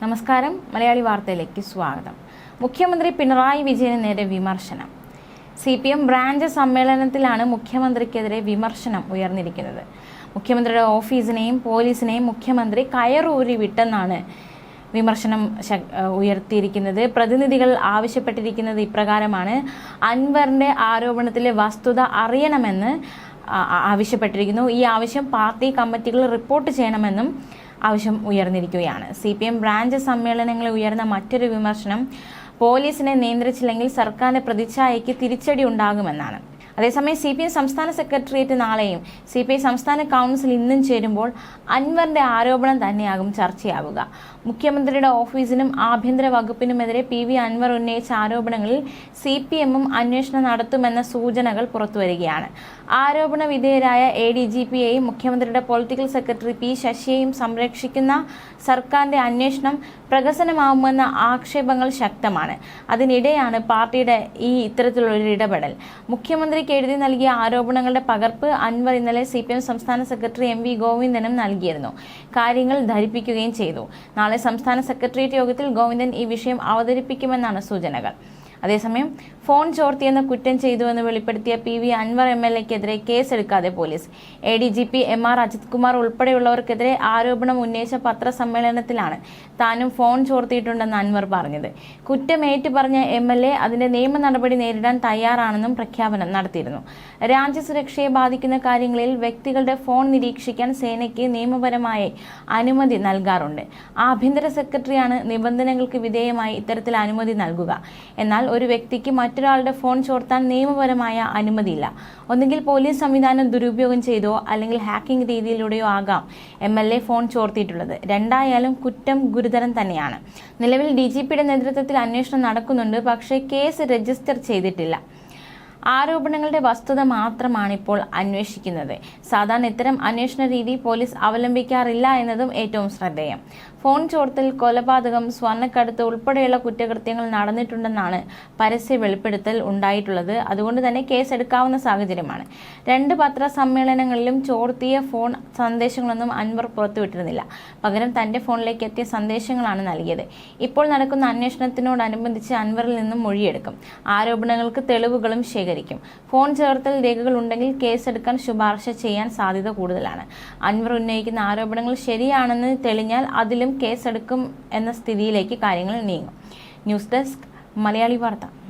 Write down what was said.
നമസ്കാരം. മലയാളി വാർത്തയിലേക്ക് സ്വാഗതം. മുഖ്യമന്ത്രി പിണറായി വിജയന് നേരെ വിമർശനം. സി പി എം ബ്രാഞ്ച് സമ്മേളനത്തിലാണ് മുഖ്യമന്ത്രിക്കെതിരെ വിമർശനം ഉയർന്നിരിക്കുന്നത്. മുഖ്യമന്ത്രിയുടെ ഓഫീസിനെയും പോലീസിനെയും മുഖ്യമന്ത്രി കയറൂരി വിട്ടെന്നാണ് വിമർശനം ഉയർത്തിയിരിക്കുന്നത്. പ്രതിനിധികൾ ആവശ്യപ്പെട്ടിരിക്കുന്നത് ഇപ്രകാരമാണ്. അൻവറിന്റെ ആരോപണത്തിലെ വസ്തുത അറിയണമെന്ന് ആവശ്യപ്പെട്ടിരിക്കുന്നു. ഈ ആവശ്യം പാർട്ടി കമ്മിറ്റികൾ റിപ്പോർട്ട് ചെയ്യണമെന്നും ആവശ്യം ഉയർന്നിരിക്കുകയാണ്. സി പി എം ബ്രാഞ്ച് സമ്മേളനങ്ങളിൽ ഉയർന്ന മറ്റൊരു വിമർശനം പോലീസിനെ നിയന്ത്രിച്ചില്ലെങ്കിൽ സർക്കാരിന്റെ പ്രതിച്ഛായയ്ക്ക് തിരിച്ചടി ഉണ്ടാകുമെന്നാണ്. അതേസമയം സി പി എം സംസ്ഥാന സെക്രട്ടേറിയറ്റ് നാളെയും സി പി ഐ സംസ്ഥാന കൗൺസിൽ ഇന്നും ചേരുമ്പോൾ അൻവറിന്റെ ആരോപണം തന്നെയാകും ചർച്ചയാവുക. മുഖ്യമന്ത്രിയുടെ ഓഫീസിനും ആഭ്യന്തര വകുപ്പിനുമെതിരെ പി വി അൻവർ ഉന്നയിച്ച ആരോപണങ്ങളിൽ സി പി എമ്മും അന്വേഷണം നടത്തുമെന്ന സൂചനകൾ പുറത്തുവരികയാണ്. ആരോപണ വിധേയരായ എ ഡി ജി പിയെയും മുഖ്യമന്ത്രിയുടെ പൊളിറ്റിക്കൽ സെക്രട്ടറി പി ശശിയെയും സംരക്ഷിക്കുന്ന സർക്കാരിന്റെ അന്വേഷണം പ്രകസനമാവുമെന്ന ആക്ഷേപങ്ങൾ ശക്തമാണ്. അതിനിടെയാണ് പാർട്ടിയുടെ ഈ ഇത്തരത്തിലുള്ള ഇടപെടൽ. ഇടപെടൽ മുഖ്യമന്ത്രിക്ക് എഴുതി നൽകിയ ആരോപണങ്ങളുടെ പകർപ്പ് അൻവർ ഇന്നലെ സി പി എം സംസ്ഥാന സെക്രട്ടറി എം വി ഗോവിന്ദനും നൽകിയിരുന്നു. കാര്യങ്ങൾ ധരിപ്പിക്കുകയും ചെയ്തു. നാളെ സംസ്ഥാന സെക്രട്ടേറിയറ്റ് യോഗത്തിൽ ഗോവിന്ദൻ ഈ വിഷയം അവതരിപ്പിക്കുമെന്നാണ് സൂചനകൾ. അതേസമയം ഫോൺ ചോർത്തിയെന്ന് കുറ്റം ചെയ്തുവെന്ന് വെളിപ്പെടുത്തിയ P V Anwar M L എക്കെതിരെ കേസെടുക്കാതെ police. A D G P M R Ajith Kumar ഉൾപ്പെടെയുള്ളവർക്കെതിരെ ആരോപണം ഉന്നയിച്ച പത്രസമ്മേളനത്തിലാണ് താനും ഫോൺ ചോർത്തിയിട്ടുണ്ടെന്ന് അൻവർ പറഞ്ഞത്. കുറ്റമേറ്റു പറഞ്ഞ എം എൽ എ അതിന്റെ നിയമ നടപടി നേരിടാൻ തയ്യാറാണെന്നും പ്രഖ്യാപനം നടത്തിയിരുന്നു. രാജ്യസുരക്ഷയെ ബാധിക്കുന്ന കാര്യങ്ങളിൽ വ്യക്തികളുടെ ഫോൺ നിരീക്ഷിക്കാൻ സേനയ്ക്ക് നിയമപരമായി അനുമതി നൽകാറുണ്ട്. ആഭ്യന്തര സെക്രട്ടറിയാണ് നിബന്ധനകൾക്ക് വിധേയമായി ഇത്തരത്തിൽ അനുമതി നൽകുക. എന്നാൽ ഒരു വ്യക്തിക്ക് മറ്റൊരാളുടെ ഫോൺ ചോർത്താൻ നിയമപരമായ അനുമതിയില്ല. ഒന്നുകിൽ പോലീസ് സംവിധാനം ദുരുപയോഗം ചെയ്തോ അല്ലെങ്കിൽ ഹാക്കിംഗ് രീതിയിലൂടെയോ ആകാം എം എൽ എ ഫോൺ ചോർത്തിയിട്ടുള്ളത്. രണ്ടായാലും കുറ്റം ഗുരുതരം തന്നെയാണ്. നിലവിൽ ഡി ജി പിയുടെ നേതൃത്വത്തിൽ അന്വേഷണം നടക്കുന്നുണ്ട് പക്ഷേ കേസ് രജിസ്റ്റർ ചെയ്തിട്ടില്ല. ആരോപണങ്ങളുടെ വസ്തുത മാത്രമാണ് ഇപ്പോൾ അന്വേഷിക്കുന്നത്. സാധാരണ ഇത്തരം അന്വേഷണ രീതി പോലീസ് അവലംബിക്കാറില്ല എന്നതും ഏറ്റവും ശ്രദ്ധേയം. ഫോൺ ചോർത്തൽ കൊലപാതകം സ്വർണക്കടത്ത് ഉൾപ്പെടെയുള്ള കുറ്റകൃത്യങ്ങൾ നടന്നിട്ടുണ്ടെന്നാണ് പരസ്യ വെളിപ്പെടുത്തൽ ഉണ്ടായിട്ടുള്ളത്. അതുകൊണ്ട് തന്നെ കേസ് എടുക്കാവുന്ന സാഹചര്യമാണ്. രണ്ട് പത്രസമ്മേളനങ്ങളിലും ചോർത്തിയ ഫോൺ സന്ദേശങ്ങളൊന്നും അൻവർ പുറത്തുവിട്ടിരുന്നില്ല. പകരം തന്റെ ഫോണിലേക്ക് എത്തിയ സന്ദേശങ്ങളാണ് നൽകിയത്. ഇപ്പോൾ നടക്കുന്ന അന്വേഷണത്തിനോടനുബന്ധിച്ച് അൻവറിൽ നിന്നും മൊഴിയെടുക്കും. ആരോപണങ്ങൾക്ക് തെളിവുകളും ശേഖരിക്കും. ഫോൺ ചേർത്തൽ രേഖകൾ ഉണ്ടെങ്കിൽ കേസെടുക്കാൻ ശുപാർശ ചെയ്യാൻ സാധ്യത കൂടുതലാണ്. അൻവർ ഉന്നയിക്കുന്ന ആരോപണങ്ങൾ ശരിയാണെന്ന് തെളിഞ്ഞാൽ അതിലും കേസെടുക്കും എന്ന സ്ഥിതിയിലേക്ക് കാര്യങ്ങൾ നീങ്ങും. ന്യൂസ് ഡെസ്ക് മലയാളി വാർത്ത.